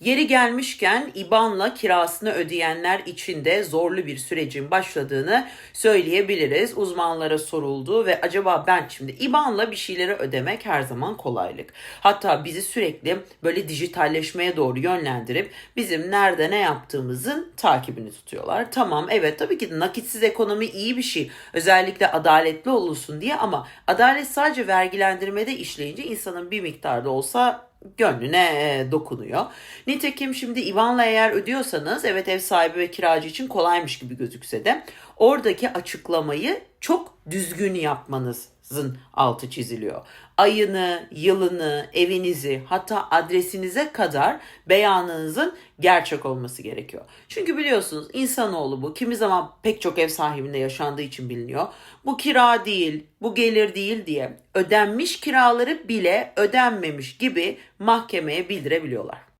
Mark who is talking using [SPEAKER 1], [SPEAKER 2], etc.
[SPEAKER 1] Yeri gelmişken IBAN'la kirasını ödeyenler için de zorlu bir sürecin başladığını söyleyebiliriz. Uzmanlara soruldu ve acaba ben şimdi IBAN'la bir şeyleri ödemek her zaman kolaylık. Hatta bizi sürekli böyle dijitalleşmeye doğru yönlendirip bizim nerede ne yaptığımızın takibini tutuyorlar. Tamam evet tabii ki nakitsiz ekonomi iyi bir şey. Özellikle adaletli olursun diye ama adalet sadece vergilendirmede işleyince insanın bir miktarda olsa gönlüne e, dokunuyor. Nitekim şimdi İvan'la eğer ödüyorsanız evet ev sahibi ve kiracı için kolaymış gibi gözükse de oradaki açıklamayı çok düzgün yapmanızın altı çiziliyor. Ayını, yılını, evinizi hatta adresinize kadar beyanınızın gerçek olması gerekiyor. Çünkü biliyorsunuz insanoğlu bu. Kimi zaman pek çok ev sahibinde yaşandığı için biliniyor. Bu kira değil, bu gelir değil diye ödenmiş kiraları bile ödenmemiş gibi mahkemeye bildirebiliyorlar.